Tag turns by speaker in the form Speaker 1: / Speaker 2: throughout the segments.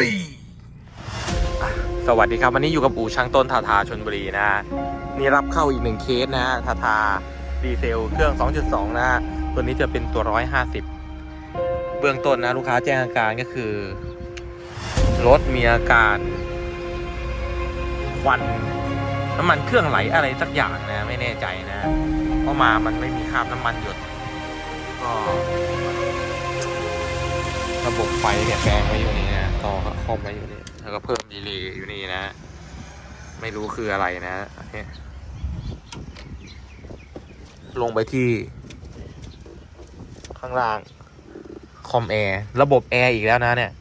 Speaker 1: รีสวัสดีครับ วันนี้อยู่กับอู่ช่างต้นทาทาชนบุรีนะนี่รับเข้าอีกหนึ่งเคสนะทาทาดีเซลเครื่อง 2.2 นะตัวนี้จะเป็นตัว 150 เบื้องต้นนะ ลูกค้าแจ้งอาการก็คือ รถมีอาการควันน้ำมันเครื่องไหลอะไรสักอย่างนะ ไม่แน่ใจนะ เพราะมามันไม่มีคราบน้ำมันหยดก็ระบบไฟเนี่ยแปลงไว้อยู่นี่ ต่อก็คอบไว้อยู่นี่แล้วก็เพิ่มดีเลย์อยู่นี่นะ ไม่รู้คืออะไรนะโอเคลงไปที่ ข้างล่าง คอมแอร์ระบบแอร์อีกแล้วนะเนี่ย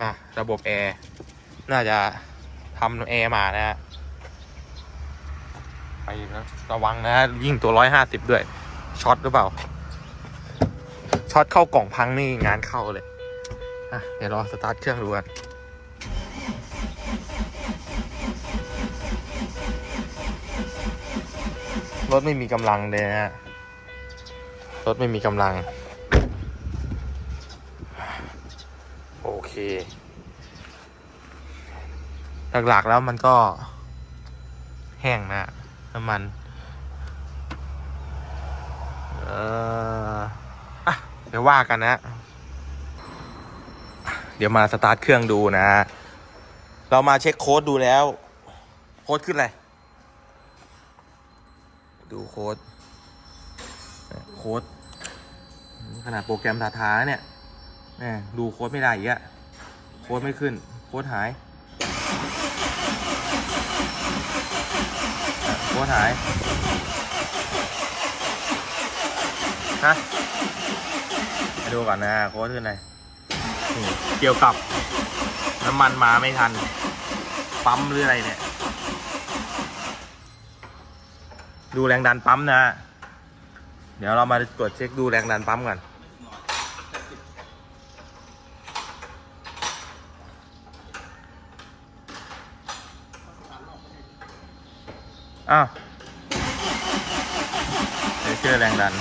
Speaker 1: อะระบบแอร์น่าจะทำแอร์มานะฮะไปนะระวังนะยิ่งตัวร้อยห้าสิบด้วยช็อตหรือเปล่าช็อตเข้ากล่องพังนี่งานเข้าเลย อะ เดี๋ยวรอสตาร์ทเครื่องดูกันรถไม่มีกำลังเลยฮะ รถไม่มีกำลัง โอเค หลักๆแล้วมันก็ แห้งนะน้ำมัน เอออะ เดี๋ยวว่ากันนะ เดี๋ยวมาสตาร์ทเครื่องดูนะ เรามาเช็คโค้ดดูแล้ว โค้ดขึ้นอะไร ดูโค้ด โค้ด ขนาดโปรแกรมทาทาเนี่ยแหม่ดูโค้ดไม่ได้อีกอะโค้ดไม่ขึ้น โค้ดหาย โค้ดหาย ฮะไปดูก่อนนะ โค้ดขึ้นอะไร นี่เกี่ยวกับน้ำมันมาไม่ทัน ปั๊มหรืออะไรเนี่ย ดูแรงดันปั๊มนะเดี๋ยวเรามาตรวจเช็คดูแรงดันปั๊มกันอ้าวเชื่อแรงดัน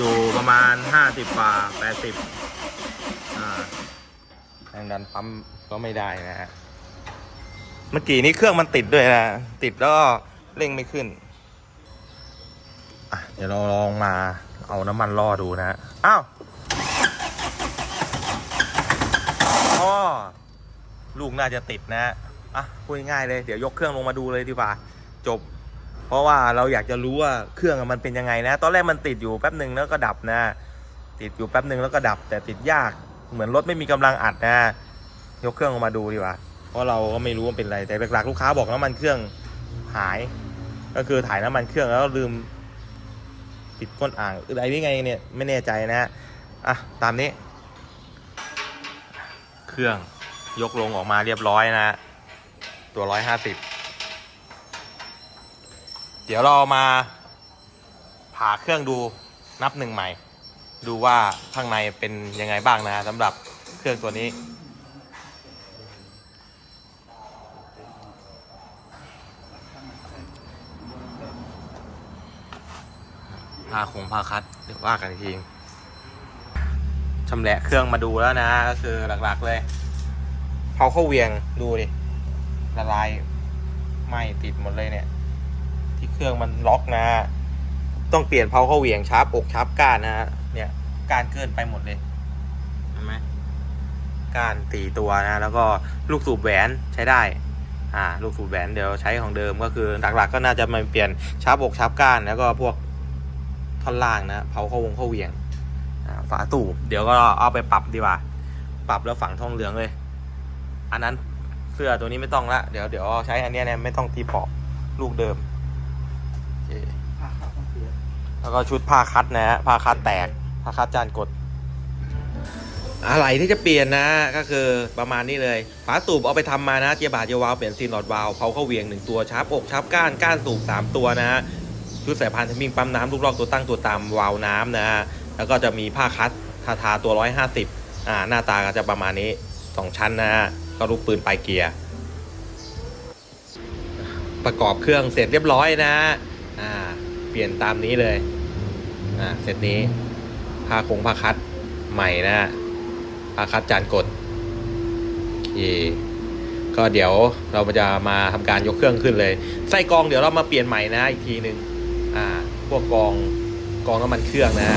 Speaker 1: ดูประมาณห้าสิบกว่าแปดสิบ งดันปั๊มก็ไม่ได้นะฮะ เมื่อกี้นี้เครื่องมันติดด้วยนะ ติดแล้วก็เร่งไม่ขึ้น อะ เดี๋ยวเราลองมาเอาน้ำมันล่อดูนะฮะอ้าวอ๋อลูกน่าจะติดนะฮะอะพูดง่ายๆเลย เดี๋ยวยกเครื่องลงมาดูเลยดีกว่า จบ เพราะว่าเราอยากจะรู้ว่าเครื่องมันเป็นยังไงนะ ตอนแรกมันติดอยู่แป๊บหนึ่งแล้วก็ดับนะ ติดอยู่แป๊บหนึ่งแล้วก็ดับแต่ติดยาก เหมือนรถไม่มีกำลังอัดนะ ยกเครื่องออกมาดูดีกว่า เพราะเราก็ไม่รู้ว่าเป็นอะไร แต่หลักๆลูกค้าบอกน้ำมันเครื่องหาย ก็คือถ่ายน้ำมันเครื่องแล้วลืมปิดก้นอ่างอะไรนี่ไงเนี่ยไม่แน่ใจนะอะตามนี้ เครื่องยกลงออกมาเรียบร้อยนะ ตัวร้อยห้าสิบเดี๋ยวเรามาผ่าเครื่องดูนับหนึ่งใหม่ ดูว่าข้างในเป็นยังไงบ้างนะสำหรับเครื่องตัวนี้พาคงพาคัดเดี๋ยวว่ากันอีกทีชำแหละเครื่องมาดูแล้วนะ ก็คือหลักๆเลยเผาเข้าเวียงดูดิละลายไหม่ติดหมดเลยเนี่ย ที่เครื่องมันล็อกนะ ต้องเปลี่ยนเพาเขาเหวี่ยงชาร์ปอกชาร์ปก้านนะฮะเนี่ยก้านเกินไปหมดเลยเห็นไหมก้านตีตัวนะแล้วก็ลูกสูบแหวนใช้ได้อ่าลูกสูบแหวนเดี๋ยวใช้ของเดิมก็คือหลักๆ ก็น่าจะมาเปลี่ยนชาร์ปอกชาร์ปก้านแล้วก็พวกท่อนล่างนะเพาเข้าวงเข้าเหวี่ยงอ่าฝาตูบเดี๋ยวก็เอาไปปรับดีกว่า ปรับแล้วฝังทองเหลืองเลย อันนั้นเสื้อตัวนี้ไม่ต้องละ เดี๋ยวเดี๋ยวใช้อันนี้เนี่ยไม่ต้องตีปอกลูกเดิมโอเค แล้วก็ชุดผ้าคัดนะฮะผ้าคัดแตกผ้าคัดจานกดอะไรที่จะเปลี่ยนนะก็คือประมาณนี้เลยฝาสูบเอาไปทำมานะเจียบาดเจียวาวเปลี่ยนซีนหลอดวาวเผาเข้าเวียงหนึ่งตัวชาร์ปอกชาร์ปก้านก้านสูบสามตัวนะฮะชุดสายพานทมิงปั๊มน้ำลูกลอกตัวตั้งตัวตามวาวน้ำนะฮะแล้วก็จะมีผ้าคัดทาทาตัวร้อยห้าสิบอ่าหน้าตาก็จะประมาณนี้สองชั้นนะฮะก็ลูกปืนปลายเกียร์ประกอบเครื่องเสร็จเรียบร้อยนะอ่า เปลี่ยนตามนี้เลย อ่าเสร็จนี้ผ้าคงผ้าคัดใหม่นะผ้าคัดจานกดเคก็เดี๋ยวเราจะมาทำการยกเครื่องขึ้นเลย ไส้กรองเดี๋ยวเรามาเปลี่ยนใหม่นะอีกทีหนึ่งอ่า พวกกรองกรองน้ำมันเครื่องนะ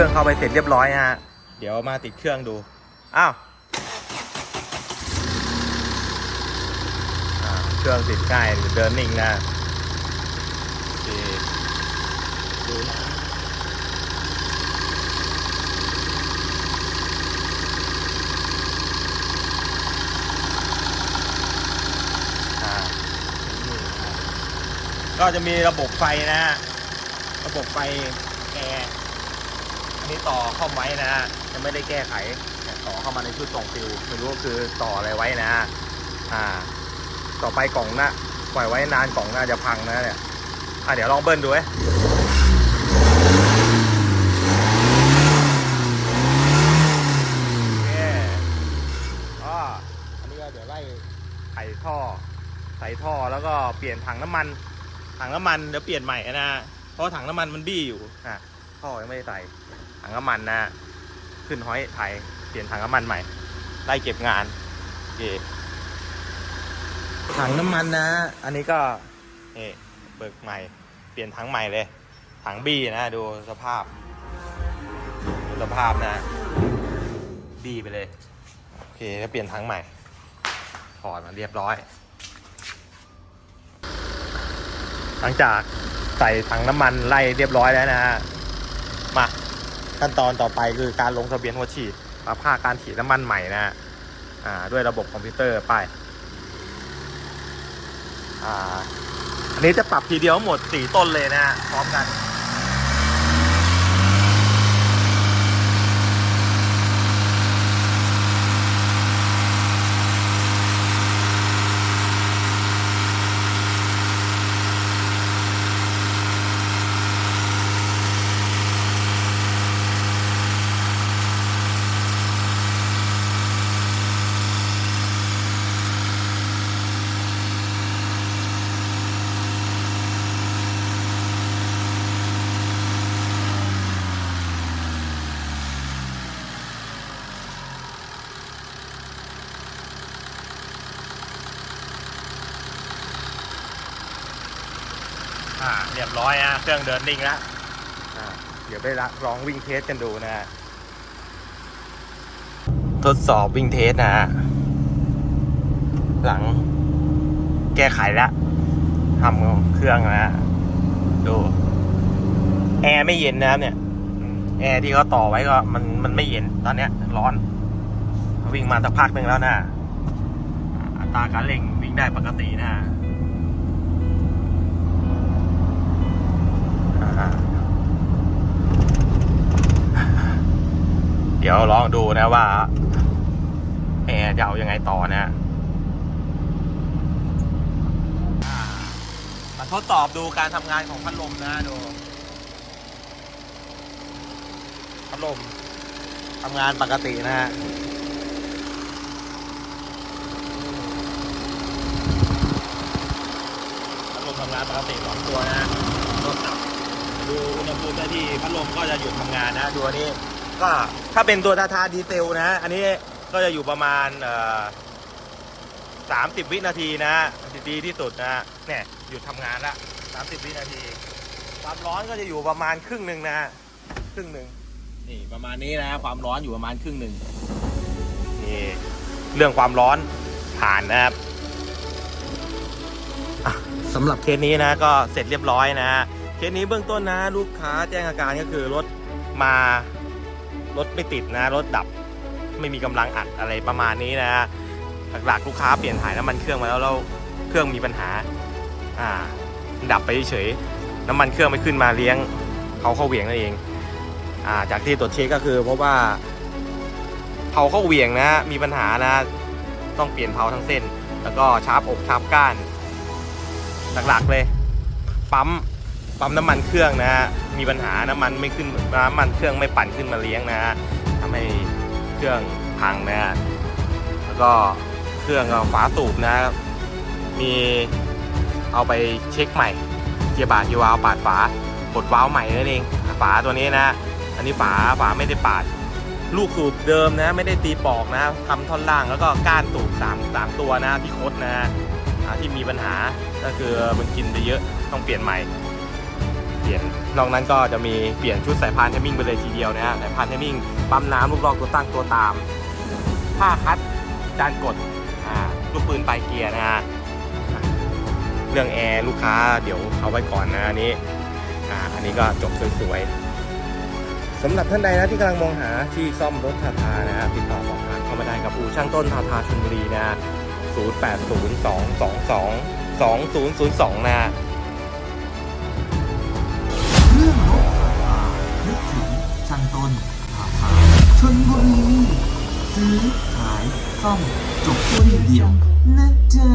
Speaker 1: รื่องเข้าไปเสร็จเรียบร้อยนะฮะ เดี๋ยวมาติดเครื่องดู อ้าวอ่าเครื่องติดง่ายเดินนิ่งนะโอเคดูนะอ่านี่นะก็จะมีระบบไฟนะฮะระบบไฟแอร์อั นี้ต่อเข้าไว้นะฮะยังไม่ได้แก้ไขต่อเข้ามาในชุดส่งฟิวไม่รู้คือต่ออะไรไว้นะฮะอ่า ต่อไปกล่องหน้าปล่อยไว้นานกล่องน่าจะพังนะเนี่ยอะเดี๋ยวลองเบิ้ลดูเว้ยโอเคก็อันนี้ก็เดี๋ยวไล่ไขท่อ ใส่ท่อแล้วก็เปลี่ยนถังน้ำมัน ถังน้ำมันเดี๋ยวเปลี่ยนใหม่นะ เพราะถังน้ำมันมันบี้อยู่อะท่อยังไม่ได้ใส่ ถังน้ำมันนะขึ้นห้อยไทยเปลี่ยนถังน้ำมันใหม่ไล่เก็บงานโอเคถังน้ำมันนะ อันนี้ก็นี่เบิกใหม่ เปลี่ยนถังใหม่เลย ถังบี้นะ ดูสภาพดูสภาพนะ บี้ไปเลย โอเคแล้วเปลี่ยนถังใหม่ ถอดมาเรียบร้อย หลังจากใส่ถังน้ำมันไล่เรียบร้อยแล้วนะ มา ขั้นตอนต่อไปคือการลงทะเบียนหัวฉีดปรับค่าการฉีดน้ำมันใหม่นะฮะอ่าด้วยระบบคอมพิวเตอร์ไปอ่าอันนี้จะปรับทีเดียวหมดสี่ต้นเลยนะฮะพร้อมกัน อ่า เรียบร้อยฮะเครื่องเดินนิ่งแล้วอ่าเดี๋ยวไปละลองวิ่งเทสกันดูนะฮะทดสอบวิ่งเทสนะฮะหลังแก้ไขแล้วทำเครื่องนะฮะดู แอร์ไม่เย็นนะครับเนี่ย แอร์ที่เขาต่อไว้ก็มันมันไม่เย็นตอนเนี้ย ร้อน วิ่งมาสักพักหนึ่งแล้วนะอัตราการเร่งวิ่งได้ปกตินะ ดี๋ยวลองดูนะว่าแอร์จะเอายังไงต่อนะมาทดสอบดูการทำงานของพัดลมนะดูพัดลมทำงานปกตินะฮะพัดลมทำงานปกติสองตัวนะดับดูอุณหภูมิได้ที่พัดลมก็จะหยุดทำงานนะดูอันนี้ ก็ถ้าเป็นตัวทาทาดีเซลนะ อันนี้ก็จะอยู่ประมาณสามสิบวินาทีนะดีที่สุดนะเนี่ยหยุดทำงานละสามสิบวินาที ความร้อนก็จะอยู่ประมาณครึ่งหนึ่งนะครึ่งหนึ่งนี่ประมาณนี้นะ ความร้อนอยู่ประมาณครึ่งหนึ่งนี่เรื่องความร้อนผ่านนะครับสำหรับเคสนี้นะก็เสร็จเรียบร้อยนะเคสนี้เบื้องต้นนะ ลูกค้าแจ้งอาการก็คือรถมา รถไม่ติดนะ รถดับไม่มีกำลังอัดอะไรประมาณนี้นะหลักๆลูกค้าเปลี่ยนถ่ายน้ำมันเครื่องมาแล้วแล้วเครื่องมีปัญหา อ่า ดับไปเฉยๆน้ำมันเครื่องไม่ขึ้นมาเลี้ยงเขาเข้าเหวี่ยงนั่นเอง อ่า จากที่ตรวจเช็คก็คือเพราะว่าเผาเข้าเหวี่ยงนะ มีปัญหานะ ต้องเปลี่ยนเผาทั้งเส้น แล้วก็ชาร์ปอกชาร์ปก้าน หลักๆเลย ปั๊ม ปั๊มน้ำมันเครื่องนะฮะ มีปัญหาน้ำมันไม่ขึ้นน้ำมันเครื่องไม่ปั่นขึ้นมาเลี้ยงนะฮะทำให้เครื่องพังนะฮะแล้วก็เครื่องฝาสูบนะ มีเอาไปเช็คใหม่เกียร์บาดเกียร์วาล์วปาดฝากดวาล์วใหม่นั่นเองฝาตัวนี้นะ อันนี้ฝาฝาไม่ได้ปาด ลูกสูบเดิมนะ ไม่ได้ตีปอกนะทำท่อนล่างแล้วก็ก้านสูบสามสามตัวนะที่คดนะที่มีปัญหาก็คือมันกินไปเยอะต้องเปลี่ยนใหม่ ปลี่ยนนอกนั้นก็จะมีเปลี่ยนชุดสายพานเทมมิ่งไปเลยทีเดียวนะฮะสายพานเทมมิ่งปั๊มน้ำลูกลอกตัวตั้งตัวตามผ้าคัดจานกดอ่าลูกปืนปลายเกียร์นะฮะเรื่องแอร์ลูกค้าเดี๋ยวเอาไว้ก่อนนะอันนี้อ่าอันนี้ก็จบสวยๆสำหรับท่านใดนะที่กำลังมองหาที่ซ่อมรถทาทานะฮะติดต่อสอบถามเข้ามาได้กับอู่ช่างต้นทาทาชลบุรีนะฮะ0802222002 นะ
Speaker 2: ชนบุรีซื้อขายซ่อมจบที่เดียวนะจ๊ะ